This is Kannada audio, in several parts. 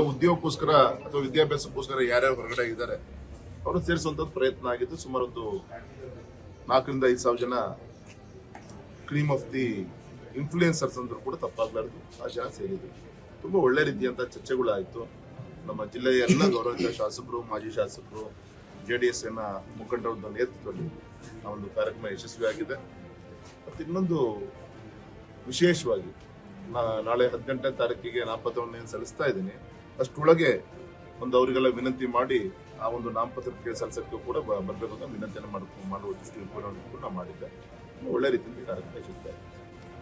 ಉದ್ಯೋಗಕ್ಕೋಸ್ಕರ ಅಥವಾ ವಿದ್ಯಾಭ್ಯಾಸಕ್ಕೋಸ್ಕರ ಯಾರ್ಯಾರು ಹೊರಗಡೆ ಇದ್ದಾರೆ, ಅವರು ಸೇರಿಸುವಂತ ಪ್ರಯತ್ನ ಆಗಿದ್ದು ಸುಮಾರು ಒಂದು ನಾಲ್ಕರಿಂದ ಐದು ಸಾವಿರ ಜನ ಕ್ರೀಮ್ ಆಫ್ ದಿ ಇನ್ಫ್ಲೂಯೆನ್ಸರ್ಸ್ ಅಂದ್ರೂ ಕೂಡ ತಪ್ಪಾಗ್ಲಾರ್ದು. ಆ ಜನ ಸೇರಿದ್ರು. ತುಂಬಾ ಒಳ್ಳೆ ರೀತಿಯಂತ ಚರ್ಚೆಗಳಾಯ್ತು. ನಮ್ಮ ಜಿಲ್ಲೆಯ ಎಲ್ಲ ಗೌರವಿತ ಶಾಸಕರು, ಮಾಜಿ ಶಾಸಕರು ಜೆ ಡಿ ಎಸ್ ಎನ್ನ ಮುಖಂಡರ ಒಂದು ನೇತೃತ್ವದಲ್ಲಿ ಆ ಒಂದು ಕಾರ್ಯಕ್ರಮ ಯಶಸ್ವಿಯಾಗಿದೆ. ಮತ್ತು ಇನ್ನೊಂದು ವಿಶೇಷವಾಗಿ ನಾಳೆ ಹದಿನೆಂಟನೇ ತಾರೀಕಿಗೆ ನಾಮಪತ್ರವನ್ನು ಸಲ್ಲಿಸ್ತಾ ಇದ್ದೀನಿ. ಅಷ್ಟರೊಳಗೆ ಒಂದು ಅವರಿಗೆಲ್ಲ ವಿನಂತಿ ಮಾಡಿ ಆ ಒಂದು ನಾಮಪತ್ರಕ್ಕೆ ಸಲ್ಲಿಸಕ್ಕೆ ಕೂಡ ಬರಬೇಕು ಅಂತ ವಿನಂತಿಯನ್ನು ಮಾಡು ಮಾಡುವ ದೃಷ್ಟಿ ಕೂಡ ನಾವು ಮಾಡಿದ್ದೆ. ಒಳ್ಳೆ ರೀತಿಯಲ್ಲಿ ಕಾರ್ಯಕ್ರಮ ಯಶಸ್ವಿ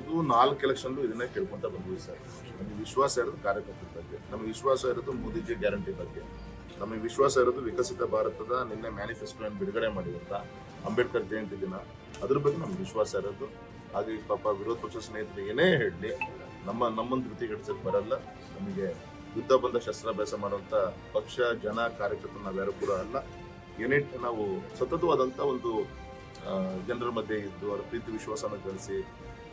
ಇದು ನಾಲ್ಕು ಎಲೆಕ್ಷನ್ಲು ಇದನ್ನೇ ಕೇಳ್ಕೊಂತ ಬಂದ್ವಿ ಸರ್. ನಮಗೆ ವಿಶ್ವಾಸ ಇರೋದು ಕಾರ್ಯಕರ್ತರ ಬಗ್ಗೆ, ನಮಗೆ ವಿಶ್ವಾಸ ಇರೋದು ಮೋದಿಜಿ ಗ್ಯಾರಂಟಿ ಬಗ್ಗೆ. ನಮಗೆ ವಿಶ್ವಾಸ ಇರೋದು ವಿಕಸಿತ ಭಾರತದ ನಿನ್ನೆ ಮ್ಯಾನಿಫೆಸ್ಟೋಯನ್ನು ಬಿಡುಗಡೆ ಮಾಡಿದಂತ ಅಂಬೇಡ್ಕರ್ ಜಯಂತಿ ದಿನ. ಅದ್ರ ಬಗ್ಗೆ ನಮ್ಗೆ ವಿಶ್ವಾಸ ಇರೋದು. ಹಾಗೆ ಪಾಪ ವಿರೋಧ ಪಕ್ಷ ಸ್ನೇಹಿತರು ಏನೇ ಹೇಳಲಿ, ನಮ್ಮ ನಮ್ಮನ್ನು ಧೃತಿಗಡಿಸಕ್ ಬರಲ್ಲ. ನಮಗೆ ಯುದ್ಧ ಬಂದ ಶಸ್ತ್ರಾಭ್ಯಾಸ ಮಾಡುವಂತ ಪಕ್ಷ, ಜನ, ಕಾರ್ಯಕರ್ತರು ನಾವ್ಯಾರು ಕೂಡ ಅಲ್ಲ. ಯುನಿಟ್ ನಾವು ಸತತವಾದಂತ ಒಂದು ಜನರ ಮಧ್ಯೆ ಇದ್ದು ಅವರ ಪ್ರೀತಿ, ವಿಶ್ವಾಸನ ಗಳಿಸಿ,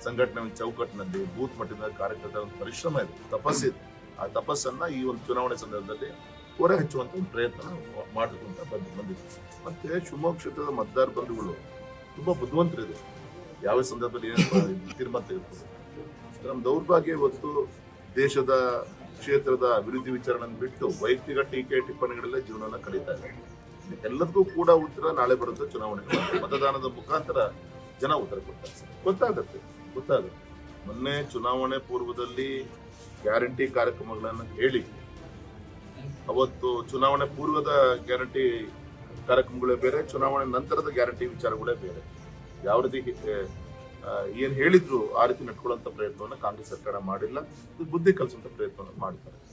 ಸಂಘಟನೆ ಒಂದು ಚೌಕಟ್ಟಿನಲ್ಲಿ ಬೂತ್ ಮಟ್ಟದ ಕಾರ್ಯಕರ್ತರ ಒಂದು ಪರಿಶ್ರಮ ಇದೆ ತಪಸ್ಸಿದೆ ಆ ತಪಸ್ಸನ್ನ ಈ ಒಂದು ಚುನಾವಣೆ ಸಂದರ್ಭದಲ್ಲಿ ಹೊರ ಹಚ್ಚುವಂಥ ಒಂದು ಪ್ರಯತ್ನ ಮಾಡಿಕೊಂತ ಬಂದು ಬಂದಿದೆ ಮತ್ತೆ ಶಿವಮೊಗ್ಗ ಕ್ಷೇತ್ರದ ಮತದಾರ ಬಂಧುಗಳು ತುಂಬಾ ಬುದ್ಧಿವಂತರಿದೆ ಯಾವ ಸಂದರ್ಭದಲ್ಲಿ ಏನು ತೀರ್ಮಾನ ತೆಗೆದುಕೊಂಡು ನಮ್ಮ ದೌರ್ಭಾಗ್ಯ ಇವತ್ತು ದೇಶದ ಕ್ಷೇತ್ರದ ಅಭಿವೃದ್ಧಿ ವಿಚಾರಣೆ ಬಿಟ್ಟು ವೈಯಕ್ತಿಕ ಟೀಕೆ, ಟಿಪ್ಪಣಿಗಳಲ್ಲೇ ಜೀವನವನ್ನು ಕಳೀತಾ ಇದೆ ಎಲ್ಲದಕ್ಕೂ ಕೂಡ ಉತ್ತರ ನಾಳೆ ಬರುತ್ತೆ ಚುನಾವಣೆ ಮತದಾನದ ಮುಖಾಂತರ ಜನ ಉತ್ತರ ಕೊಡ್ತಾರೆ. ಗೊತ್ತಾಗುತ್ತೆ, ಗೊತ್ತಾಗತ್ತೆ. ಮೊನ್ನೆ ಚುನಾವಣೆ ಪೂರ್ವದಲ್ಲಿ ಗ್ಯಾರಂಟಿ ಕಾರ್ಯಕ್ರಮಗಳನ್ನು ಹೇಳಿ, ಅವತ್ತು ಚುನಾವಣೆ ಪೂರ್ವದ ಗ್ಯಾರಂಟಿ ಕಾರ್ಯಕ್ರಮಗಳೇ ಬೇರೆ, ಚುನಾವಣೆ ನಂತರದ ಗ್ಯಾರಂಟಿ ವಿಚಾರಗಳೇ ಬೇರೆ. ಯಾವ ರೀತಿ ಏನ್ ಹೇಳಿದ್ರು ಆ ರೀತಿ ನಡ್ಕೊಳ್ಳುವಂತ ಪ್ರಯತ್ನವನ್ನ ಕಾಂಗ್ರೆಸ್ ಸರ್ಕಾರ ಮಾಡಿಲ್ಲ. ಬುದ್ಧಿ ಕಲಿಸುವಂತ ಪ್ರಯತ್ನವನ್ನ ಮಾಡ್ತಾರೆ.